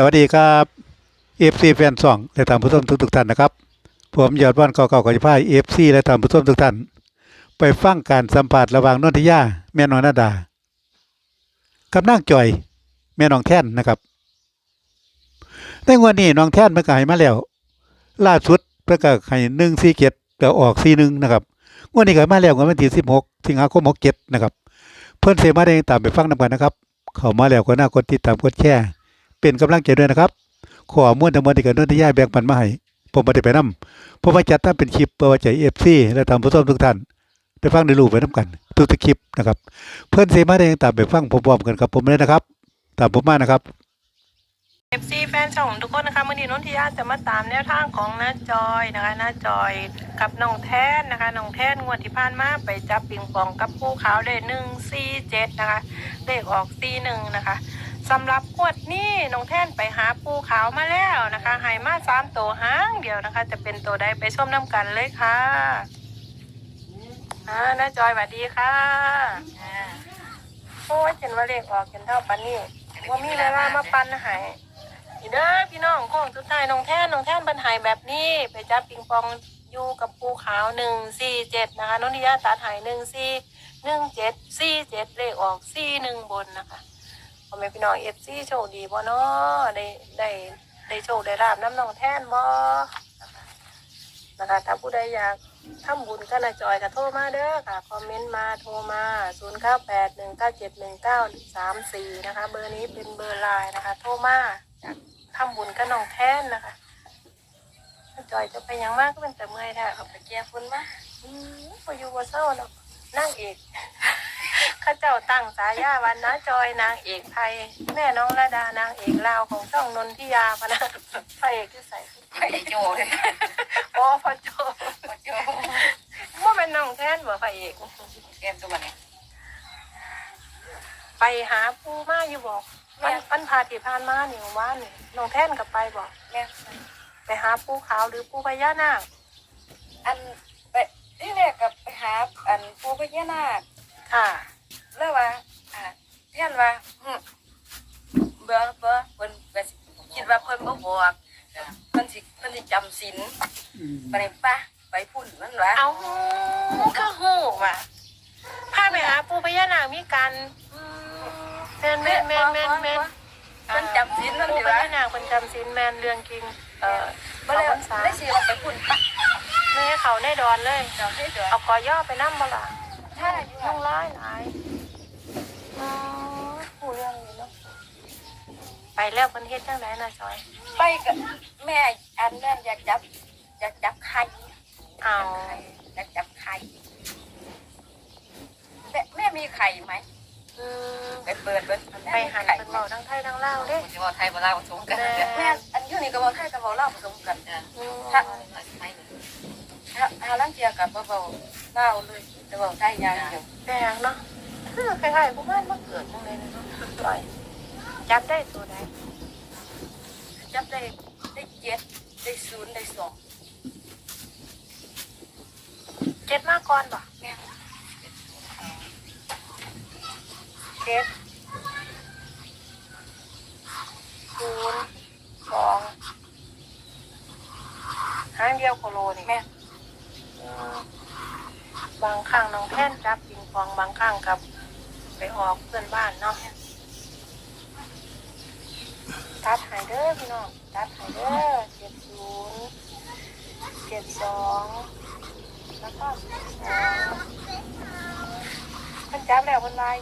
สวัสดีครับเอฟซีแฟนสองและทานผู้ชมทุกทุกๆท่านนะครับ ผมยอดวันเก่าๆกับพายเอฟซีและทานผู้ชมทุกท่าน ไปฟังการสัมผัสระหว่างนนทิยา แม่นองนาดา กับนางจอย แม่น้องแท่นนะครับในงวันนี้น้องแท่นเมื่อไก่มาแล้ว ล่าสุดเพื่อก็ให้หนึ่งสี่เจ็ดก็ออกสี่หนึ่งนะครับงวันนี้ก็มาแล้วงวดวันที่สิบหกสิงหาคมหกเจ็ดนะครับ เพื่อนเสมาได้ตามไปฟังนำกันนะครับ เข้ามาแล้วก็น่ากดติดตามกดแชร์ เป็นกำลังใจด้วยนะครับ ขอม้วนทั้งหมดที่เกิดนนทยายแบ่งปันมาให้ผมม่ได้ไปนำผมมาจัดตั้งเป็นคลิปเพื่อว่าใจเอฟซีและทำผู้ชมทุกท่านได้ฟังได้รู้ไปน้ำกันทุกคลิปนะครับ เพื่อนเสมาได้ตามไปฟังพร้อมๆกันกับผมเลยนะครับ ตามผมมานะครับเอฟซีแฟนช่องทุกคนนะคะมื่อนี้นนทิยาจะมาตามแนวทางของน้าจอยนะคะน้าจอยกับน้องแท่นนะคะน้องแท่นงวดที่ผ่านมาไปจับปิงปองกับผู้ขาวได้หนึ่งสี่เจ็ดนะคะเลขออกสี่หนึ่งนะคะ สำหรับงวดนี้น้องแท่นไปหาปูขาวมาแล้วนะคะใหายมาสามตัวหางเดียวนะคะ จะเป็นตัวใดไปชมน้ำกันเลยค่ะอ่าน้าจอยสวัสดีค่ะโอ้ยเห็นว่าเลขออกกันเท่าปันนี่ว่ามีเวลามาปันหายเด้อพี่น้องของสุดท้ายน้องแท่นน้องแท่นปัญหายแบบนี้ ไปจับปิงปองอยู่กับปูขาวหนึ่งสี่เจ็ดนะคะน้องนิยาตัดหายหนึ่งสี่หนึ่งเจ็ดสี่เจ็ดเลขออกสี่หนึ่งบนนะคะ พ่อแม่พี่น้องเอฟซีโชคดีบ่เนาะได้ได้ได้โชคได้ราบน้ำน้องแท่นบ่นะคะถ้าผู้ใดอยากทำบุญก็นาจอยก็โทรมาเด้อค่ะ คอมเมนต์มาโทรมาศูนย์เก้าแปดหนึ่งเก้าเจ็ดหนึ่งเก้าสามสี่นะคะ เบอร์นี้เป็นเบอร์ไลน์นะคะ โทรมาทำบุญกับน้องแท่นนะคะจอยจะไปยังมากก็เป็นแต่เมื่อยแท้เอาไปเกียร์ฟุ้นมาอืมพออยู่บ่เศร้าเนาะนั่งเอก ตั้งสายาวันนะจอยนางเอกไทย แม่น้องระดานางเอกลาวของช่องนนทิยาพนะพระเอกที่ใส่ไปโจเลยอ๋อพ่อโจไปโจว่าเป็นน้องแท่นบ่พระเอกเกมตัวนเนี่ยไปหาปูมาอยู่บอกมันมันพาที่ผ่านมาหนิว่านนี่น้องแท่นกับไปบอกแม่ไปหาปูขาวหรือปูพญานาคอันไปที่แรกกับไปหาอันปูพญานาคค่ะ แล้วว่าอ่าเทียนว่าหึเบื่อเบื่อเพิ่นก็สิคิดว่าเพิ่นบ่บอกเพิ่นสิเพิ่นสิจำศีลไปนี่ปะไปพุ่นมันว่าเอาก็หูว่ะพาไปหาปูพญานาคมีการแมนแมนแมนแมนแมนเพิ่นจำศีลมันปูสิพว่าญานาคเป็นจำศีลแมนเรื่องจริง เอ่อบ่เขาได้พรรษาได้สิว่าไปพุ่นปะไม่ให้เขาได้ดอนเลยเจ้าให้เด้อเอากอย่อไปนั่งบ่ล่ะถ้าอยู่ต้องร้ายหลาย อืมหูเรื่องนี้เนาะไปแล้วเพิ่นเฮ็ดจังไดนะจอยไปกับแม่อันนั้นอยากจับ อยากจับไข่เอาอยากจับไข่แม่แม่มีไข่ไหมอืมไปเปิดเบิ้งไปหันเพิ่นเว้าทั้งไทยทั้งลาวเด้จะบอกไทยบอกลาวผสมกันแม่ แม่อันอยู่นี่ก็บอกไทยกับบอกเล่าวผสมกันอืมถ้าถ้าอาลังเทียกับบอกเล่าวเลยแต่บอกไทยอย่างเดียว แปลกเนาะ คือคล้ายๆพวกมันมาเกิดจังเลยเนาะจอยจับได้ตัวใดจับได้ได้เจ็ดได้ศูนย์ได้สองเจ็ดมาก่อนบ่แม่เจ็ดศูนย์สองหางเดียวโคโลนี่แม่อืมบางครั้งน้องแท่นจับปิงปองบางครั้งกับ ไปออกเพื่อนบ้านเนาะตัดหายเด้อพี่น้องตัดหายเด้อเจ็ดศูนย์เจ็ดสองแล้วก็สองมันจับแล้วมันลาย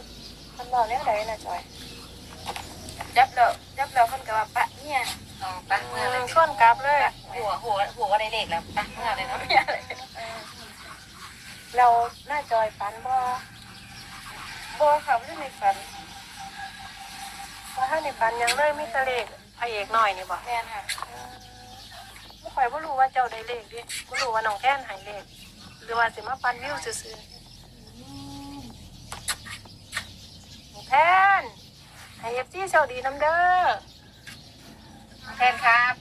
มันบอกเรื่องใดนะจอย จับแล้วจับแล้วคนก็ว่าปะเนี่ยเอาปักเมื่อเลยส่วนกลับเลย หัวหัวหัวก็ได้เลขแล้วปักเมื่อเลยเนาะเออเราหน้าจอยฝันบ่ บอกค่ะไม่ได้ในฝันว่าถ้าในฝันยังเลยมีแตะเลขพระเอกหน่อยนี่บ่แม่ค่ะไม่ค่อยบ่รู้ว่าเจ้าได้เลขดิบ่รู้ว่าน้องแท่นใหายเลข หรือว่าสิมาปันวิวซื่อๆน้องแท่นให้เอฟซีโชคดีน้ำเด้อแทนครับ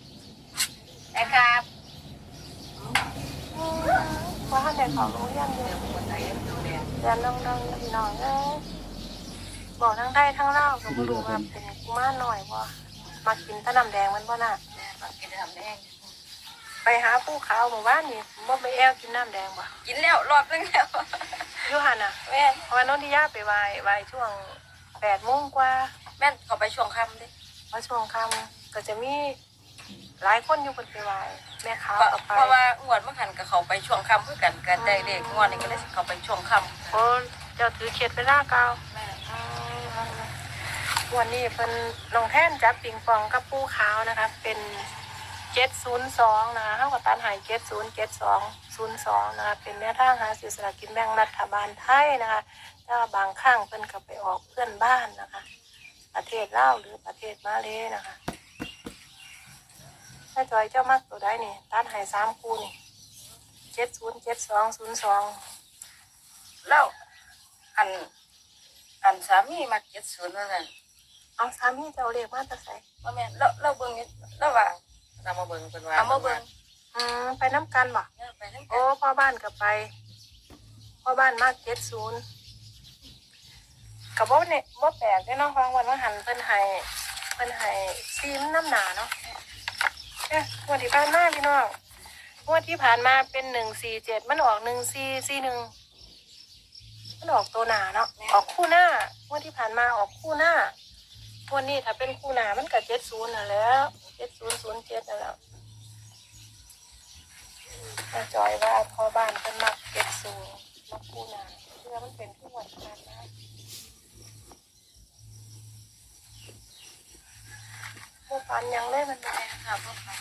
แทนครับอืมว่าท่านได้เขอโรงเรียนอยู่ คนไหนดูแลเรี ยนน้องๆพี่น้องเอ้ยบอกทั้งไทยทั้งลาวก็บ่รู้ว่าเป็นกุมารน้อยบ่มากินแตะน้ำแดงมันบ่น่ะแม่มากินทำแดง ไปหาผู้ขาวหมู่บ้านนี่บ่ไปแอวกินน้ำแดงบ่กินแล้วรอบนึงแล้วอยู่หันน่ะแม่นเพราะว่านนทิยาไปไหว้ไหว้ช่วงแปดโมงกว่าแม่นเขาไปช่วงค่ำดิพอช่วงค่ำก็จะมีหลายคนอยู่บนไปไหว้ แม่ขาวเพราะกับไปเพราะว่างวดเมื่อหันกับเขาไปช่วงค่ำเพื่อกันกันได้เลขงวดนี้ก็เลยสิเขาไปช่วงค่ำโอ้เจ้าถือเขียดเวลาเก่าแม่นอืมวันนี้เป็นลงแท่นจับปิงปองกับปูขาวนะคะ เป็นเจ็ดศูนย์สองนะคะเท่ากับตันหายเจ็ดศูนย์เจ็ดสองศูนย์สองนะคะเป็นแนวทางหาสื่อสลากกินแบ่งรัฐบาลไทยนะคะถ้าบางครั้งเพิ่นก็ไปออกเพื่อนบ้านนะคะ ประเทศลาวหรือประเทศมาเลนะคะ ถ้าจอยเจ้ามักตัวได้นี่ตัดใหายสามคู่นี่เจ็ดศูนย์เจ็ดสองศูนย์สองแล้วอัน อันสามีมาเก็ตศูนย์ว่าซั่นเอาสามีเจ้าเรียกมาแตะใส่ว่าแม่นเราเราเบิ่งอยู่เราว่าเรามาเบิ่งเป็นว่าเอามาเบิ่งอืมไปน้ำกันบ่เนี่ยไปทั้งโอ้พ่อบ้านก็ไป พ่อบ้านมากเจ็ดศูนย์กับว่าเนี่ยว่าแปลกได้เนาะฟังวันว่าหันเพิ่นให้เพิ่นให้ซีมน้ำหนาเนาะ เอ๊ะงวันที่ผ่านมาพี่น้องงวดที่ผ่านมาเป็นหนึ่งสี่เจ็ดมันออกหนึ่งสี่สี่หนึ่งมันออกตัวหนาเนาะออกคู่หน้างวดที่ผ่านมาออกคู่หน้างวันนี้ถ้าเป็นคู่หนามันก็เจ็ดศูนย์น่ะแล้วเจ็ดศูนย์ศูนย์เจ็ดนั่นแล้วจอยว่าพ่อบ้านเป็นมักเก็บสูงมักปูนาเพื่อมันเป็นทุกวันการนะ พวกปันยังเล่นมันบ่แม่ค่ะพ่อค่ะ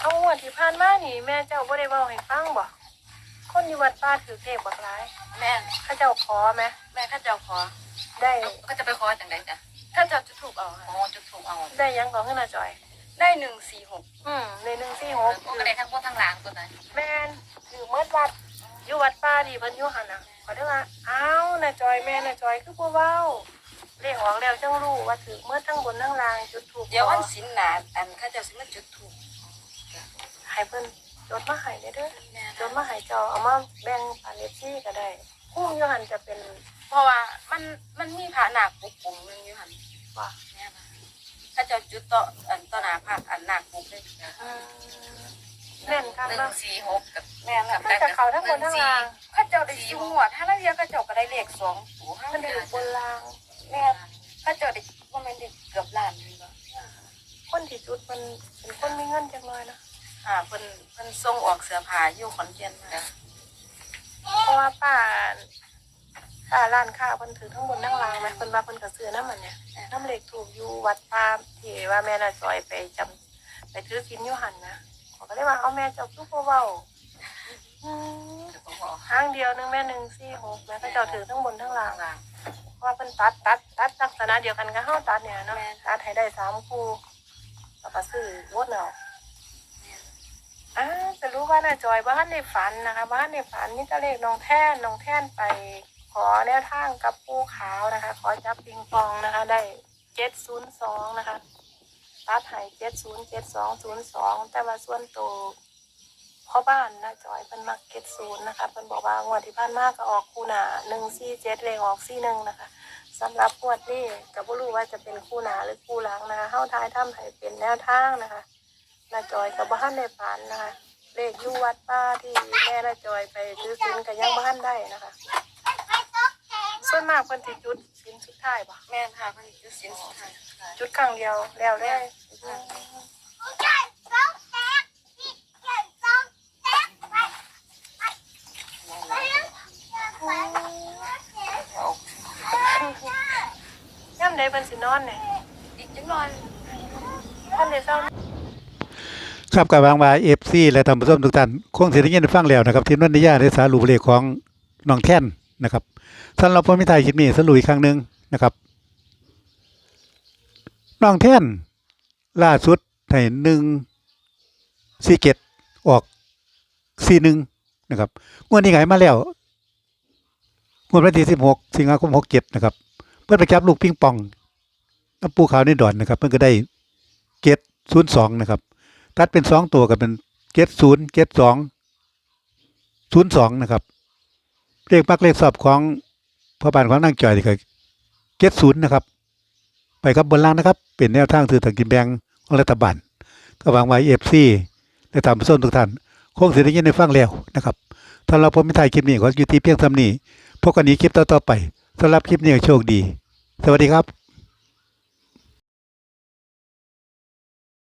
เอางวันที่ผ่านมานี่ แม่เจ้าบ่ได้เว้าให้ฟังบ่คนอยู่วัดป้าถือเลขบักหลายแม่นเข้าเจ้าขอไหมแม่ข้าเจ้าขอได้ ก็จะไปขอจังไดจ้ะข้าเจ้าจะถูกเอาโอ้จุดถูกเอาได้หยังของขึ้นมาจอย ได้หนึ่งสี่หกอืมในหนึ่งสี่หกโอ้ก็ได้ทั้งบนทั้งหลังตัวนั้นแม่นถือเมื่อวัดอยู่วัดป้าดีเพิ่นอยู่หันน่ะขอได้ว่าอ้าวน่ะจอยแม่น่ะจอยคือบ่เว้า เลขออกแล้วจังรู้ว่าถือเมื่อทั้งบนทั้งล่างจุดถูกเดี๋ยววันศิลหนาอันข้าเจ้าสิมาจุดถูกให้เพิ่นจดมาให้ได้เด้อแม่จดมาให้เจ้าเอามาแบ่งปันเลขที่ก็ได้คุ้มอยู่หันจะเป็นเพราะว่ามันมันมีผาหนักปุกปุ่มนึงอยู่หันว่าแม่นะข้าเจ้าจุดต่ออันต่อหน้าผาอันหนักปุกเลยอืมเล่นกันหนึ่เนาะงสี่หกกับแม่นะมันจะเขาทั้งบนทั้งล่างข้าเจ้าได้สูงหวดถ้านักเรียนข้าเจ้าก็ได้เลขสองตัวห้ามันเดืถืออนบนล่าง แม่ข้าเจ้าได้ว่ามันได้เกือบล้านเลยบ่คนที่จุดมันเป็นคนมีเงินจังเลยนะอ่าเพิ่นเพิ่นส่งออกเสื้อผ้าอยู่ขอนแก่นมาเพราะว่าป้าป้าร้านค้าเพิ่นถือทั้งบนทั้งล่างไหมเพิ่นว่าเพิ่นก็ซื้อน้ำมันเนี่ยน้ำเหล็กถูกอยู่วัดป้าที่ว่าแม่น่ะซอยไปจำไปถือกินอยู่หันนะเขาก็เลยว่าเอาแม่เจ้าคือบ่เว้าอืม ห้างเดียวหนึงแม่หนึ่งสี่หกแม่ก็เจ้าถือทั้งบนทั้งล่างลังเพราะว่าเพิ่นตัดตัดตัดลักษณะเดียวกันกับเฮาตัดเนี่ยเนาะตัดให้ได้สามคู่แล้วก็ซื้อรถเอาอ่าจะรู้ว่าน่าจอยบ้านในฝันนะคะ บ้านในฝันนี่จะเลขน้องแท่นน้องแท่นไป ขอแนวทางกับปูขาวนะคะ ขอจับปิงปองนะคะ ได้เจ็ดศูนย์สองนะคะตัดให้เจ็ดศูนย์เจ็ดสองศูนย์สองแต่ว่าส่วนตัว พ่อบ้านนะจอยเป็นมักเก็ตศูนย์นะคะเป็นบอกว่างวดที่ผ่านมาก็ออกคู่หนาหนึ่งสี่เจ็ดเลขออกสี่หนึ่งนะคะสำหรับงวดนี้ก็บ่รู้ว่าจะเป็นคู่หนาหรือคู่หลังนะคะเข้าทายถ้ำให้เป็นแนวทางนะคะนาจอยกับบ้านในฝันนะคะเลขอยู่วัดป้าที่แม่นาจอยไปซื้อสินกับยังบ้านได้นะคะ ส่วนมากเพิ่นสิจุดสินสุดท้ายปะแม่ค่ะเพิ่นจุดศีลสุดท้ายจุดครั้งเดียวแล้วได้ ย่ำใดเพิ่นสินอนเนี่ยอีกจังหน่อยท่านเดเศร้าครับกับบางบาเอฟซีและท่านผู้มทุกท่านคงเสียงยินได้ฟังแล้วนะครับที่นนทิยาได้สารุปเลขของน้องแท่นนะครับสำหรับผมมิทายคลิปนี้สรุปอีกครั้งหนึ่งนะครับน้องแท่นล่าสุดให้หนึ่งสี่เกตออกสี่หนึ่งนะครับงวดนี้ไงมาแล้วงวดวันที่สิบหกสิงหาคมหกเจ็ดนะครับ เพื่อไปจับลูกปิ้งปองแล้วปูขาวในดอนนะครับ เพื่อนก็ได้เกตศูนย์สองนะครับ ตัดเป็นสองตัวกับเป็นเกตศูนย์เกตสองศูนย์สองนะครับเรียกมักเลขสอบของพระบานของนั่งจ่อยนี่ก็เกตศูนย์นะครับ ไปครับบนล่างนะครับ เป็นแนวทางถือถังกินแบงของรัฐบาลก็วางไว้เอฟซีได้ตามผู้นทุกท่านโค้งเสียได้ยินในฟังแล้วนะครับถ้าเราพบไม่ถ่ายคลิปนี้ขออยู่ที่เพียงเท่านี้พบกันอีกคลิปต่อๆไป สำหรับคลิปนี้โชคดี สวัสดีครับ